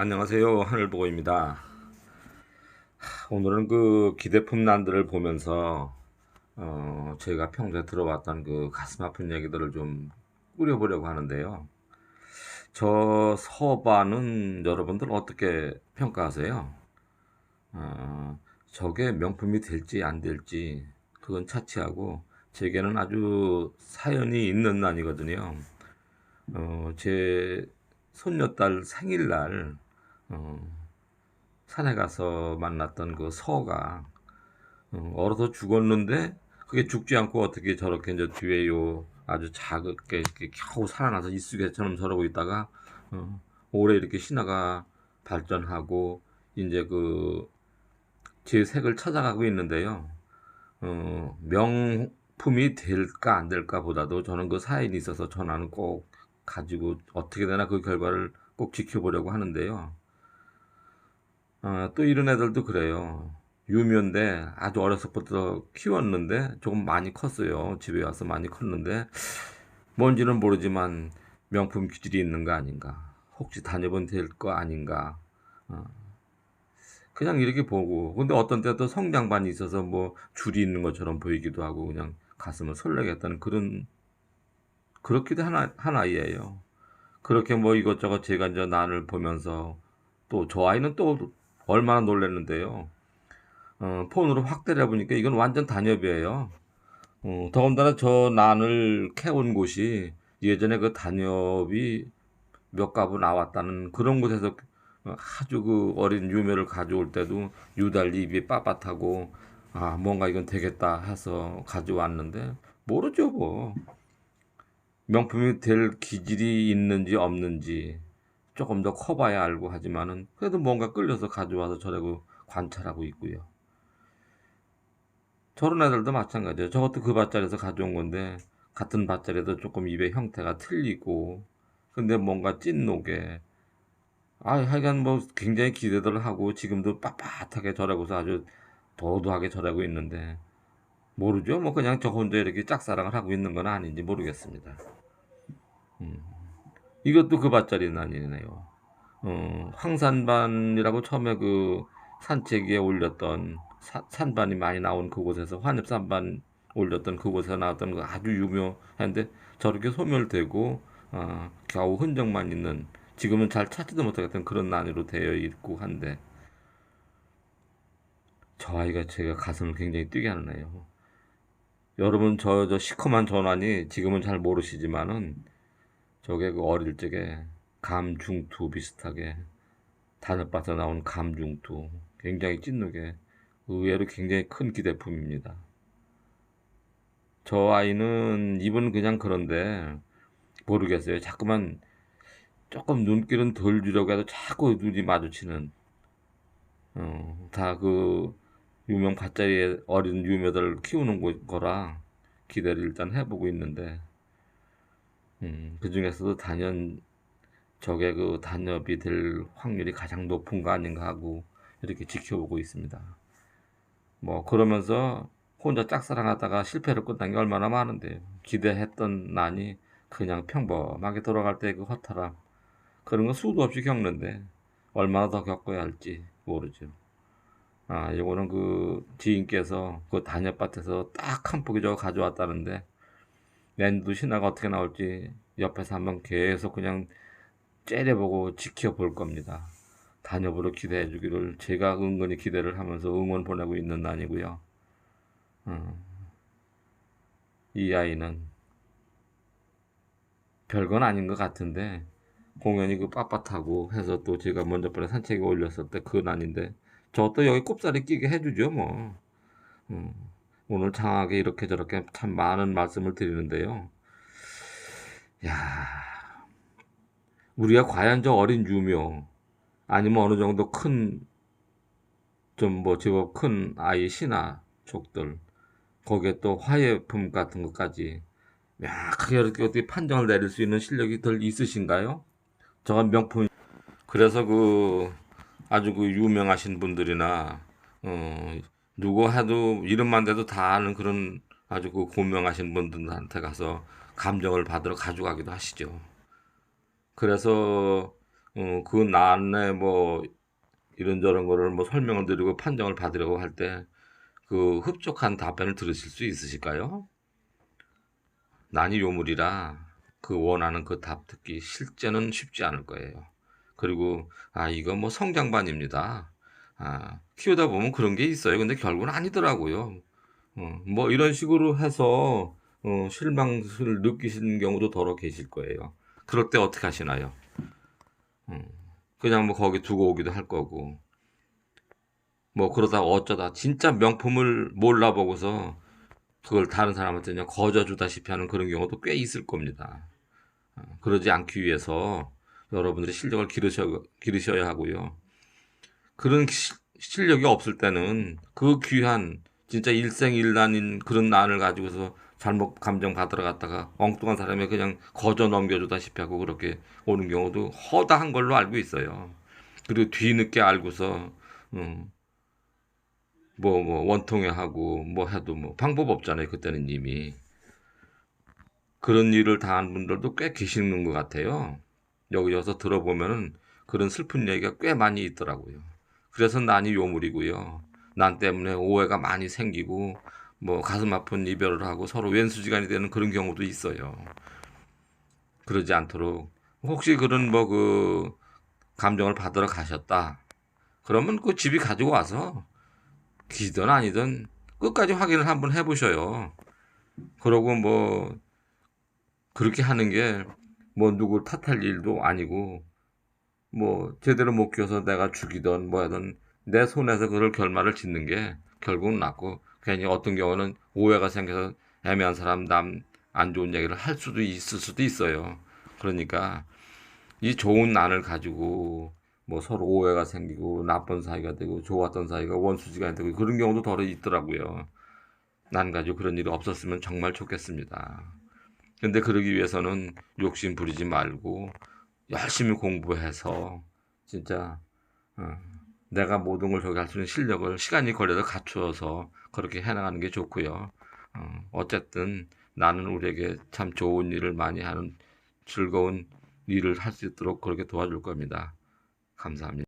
안녕하세요. 하늘보고입니다. 하, 오늘은 그 기대품 난들을 보면서 어, 제가 평소에 들어왔던 그 가슴 아픈 얘기들을 좀 꾸려보려고 하는데요. 저 서반은 여러분들 어떻게 평가하세요? 어, 저게 명품이 될지 안 될지 그건 차치하고 제게는 아주 사연이 있는 난이거든요. 어, 제 손녀딸 생일날 어, 산에 가서 만났던 그 서가 어, 얼어서 죽었는데 그게 죽지 않고 어떻게 저렇게 이제 뒤에 요 아주 작게 이렇게 겨우 살아나서 이쑤개처럼 저러고 있다가 어, 올해 이렇게 신화가 발전하고 이제 그 제 색을 찾아가고 있는데요. 어, 명품이 될까 안 될까 보다도 저는 그 사연이 있어서 전화는 꼭 가지고 어떻게 되나 그 결과를 꼭 지켜보려고 하는데요. 아, 또 이런 애들도 그래요. 유묘인데 아주 어려서부터 키웠는데 조금 많이 컸어요. 집에 와서 많이 컸는데 뭔지는 모르지만 명품 기질이 있는 거 아닌가. 혹시 다녀본 될 거 아닌가. 어, 그냥 이렇게 보고 근데 어떤 때도 성장반이 있어서 뭐 줄이 있는 것처럼 보이기도 하고 그냥 가슴을 설레게 했다는 그런 그렇기도 한, 한 아이예요. 그렇게 뭐 이것저것 제가 이제 난을 보면서 또 저 아이는 또 얼마나 놀랐는데요. 어, 폰으로 확대를 해보니까 이건 완전 단엽이에요. 어, 더군다나 저 난을 캐온 곳이 예전에 그 단엽이 몇 가부 나왔다는 그런 곳에서 아주 그 어린 유묘를 가져올 때도 유달리 입이 빳빳하고 아 뭔가 이건 되겠다 해서 가져왔는데 모르죠 뭐 명품이 될 기질이 있는지 없는지 조금 더 커봐야 알고 하지만은 그래도 뭔가 끌려서 가져와서 저라고 관찰하고 있고요. 저런 애들도 마찬가지예요. 저것도 그 밭자리에서 가져온 건데 같은 밭자리에도 조금 입의 형태가 틀리고 근데 뭔가 찐노게 아 하여간 뭐 굉장히 기대들 하고 지금도 빳빳하게 저라고서 아주 도도하게 저라고 있는데 모르죠. 뭐 그냥 저 혼자 이렇게 짝사랑을 하고 있는 건 아닌지 모르겠습니다. 음. 이것도 그 밭자리는 아니네요. 어, 황산반이라고 처음에 그 산책에 올렸던 사- 산반이 많이 나온 그곳에서 환엽산반 올렸던 그곳에서 나왔던 그 아주 유명한데 저렇게 소멸되고 어, 겨우 흔적만 있는 지금은 잘 찾지도 못하겠던 그런 난이로 되어 있고 한데 저 아이가 제가 가슴을 굉장히 뛰게 하네요. 여러분 저 저 시커먼 전환이 지금은 잘 모르시지만은 저게 그 어릴 적에 감중투 비슷하게 단엽밭에 나온 감중투 굉장히 찐누게 의외로 굉장히 큰 기대품입니다. 저 아이는 입은 그냥 그런데 모르겠어요. 자꾸만 조금 눈길은 덜 주려고 해도 자꾸 눈이 마주치는 어, 다 그 유명 밭자리에 어린 유묘들 키우는 거- 거라 기대를 일단 해보고 있는데 음, 그 중에서도 단연 저게 그 단엽이 될 확률이 가장 높은 거 아닌가 하고 이렇게 지켜보고 있습니다. 뭐 그러면서 혼자 짝사랑하다가 실패로 끝난 게 얼마나 많은데 기대했던 난이 그냥 평범하게 돌아갈 때 그 허탈함 그런 거 수도 없이 겪는데 얼마나 더 겪어야 할지 모르죠. 아, 요거는 그 지인께서 그 단엽밭에서 딱 한 포기 저거 가져왔다는데 내년도 신화가 어떻게 나올지 옆에서 한번 계속 그냥 째려보고 지켜볼 겁니다. 단엽으로 기대해 주기를 제가 은근히 기대를 하면서 응원 보내고 있는 난이고요. 음, 이 아이는 별건 아닌 것 같은데 공연이 그 빳빳하고 해서 또 제가 먼저 번에 산책에 올렸을 때그 난인데 저것도 여기 꼽사리 끼게 해주죠 뭐. 음, 오늘 장하게 이렇게 저렇게 참 많은 말씀을 드리는데요. 야, 우리가 과연 저 어린 유묘 아니면 어느 정도 큰 좀 뭐 제법 큰 아이 신화 족들 거기에 또 화예품 같은 것까지 명확하게 이렇게 어떻게 판정을 내릴 수 있는 실력이 덜 있으신가요? 저건 명품. 그래서 그 아주 그 유명하신 분들이나 어 누구 해도 이름만 대도 다 아는 그런 아주 그 고명하신 분들한테 가서 감정을 받으러 가져가기도 하시죠. 그래서 어, 그 난에 뭐 이런저런 거를 뭐 설명을 드리고 판정을 받으려고 할 때 그 흡족한 답변을 들으실 수 있으실까요? 난이 요물이라 그 원하는 그 답 듣기 실제는 쉽지 않을 거예요. 그리고 아 이거 뭐 성장반입니다. 아 키우다 보면 그런 게 있어요. 근데 결국은 아니더라고요. 어, 뭐 이런 식으로 해서 어, 실망을 느끼시는 경우도 더러 계실 거예요. 그럴 때 어떻게 하시나요? 음, 그냥 뭐 거기 두고 오기도 할 거고 뭐 그러다 어쩌다 진짜 명품을 몰라보고서 그걸 다른 사람한테 그냥 거저 주다시피 하는 그런 경우도 꽤 있을 겁니다. 어, 그러지 않기 위해서 여러분들이 실력을 기르셔, 기르셔야 하고요. 그런 시- 실력이 없을 때는 그 귀한 진짜 일생일난인 그런 난을 가지고서 잘못 감정 받으러 갔다가 엉뚱한 사람이 그냥 거저 넘겨주다시피 하고 그렇게 오는 경우도 허다한 걸로 알고 있어요. 그리고 뒤늦게 알고서 음, 뭐, 뭐, 원통해 하고, 뭐 해도 뭐, 방법 없잖아요. 그때는 이미. 그런 일을 당한 분들도 꽤 계시는 것 같아요. 여기 와서 들어보면은 그런 슬픈 얘기가 꽤 많이 있더라고요. 그래서 난이 요물이고요. 난 때문에 오해가 많이 생기고, 뭐, 가슴 아픈 이별을 하고 서로 왼수지간이 되는 그런 경우도 있어요. 그러지 않도록. 혹시 그런 뭐 그, 감정을 받으러 가셨다. 그러면 그 집이 가지고 와서 기든 아니든 끝까지 확인을 한번 해보셔요. 그러고 뭐 그렇게 하는 게 뭐 누구 탓할 일도 아니고 뭐 제대로 못 키워서 내가 죽이든 뭐하든 내 손에서 그걸 결말을 짓는 게 결국은 낫고 괜히 어떤 경우는 오해가 생겨서 애매한 사람 남 안 좋은 얘기를 할 수도 있을 수도 있어요. 그러니까 이 좋은 난을 가지고 뭐 서로 오해가 생기고 나쁜 사이가 되고 좋았던 사이가 원수지가 되고 그런 경우도 더러 있더라고요. 난 가지고 그런 일이 없었으면 정말 좋겠습니다. 근데 그러기 위해서는 욕심 부리지 말고 열심히 공부해서 진짜 어, 내가 모든 걸 저기 할 수 있는 실력을 시간이 걸려도 갖추어서 그렇게 해나가는 게 좋고요. 어, 어쨌든 나는 우리에게 참 좋은 일을 많이 하는 즐거운 일을 할 수 있도록 그렇게 도와줄 겁니다. 감사합니다.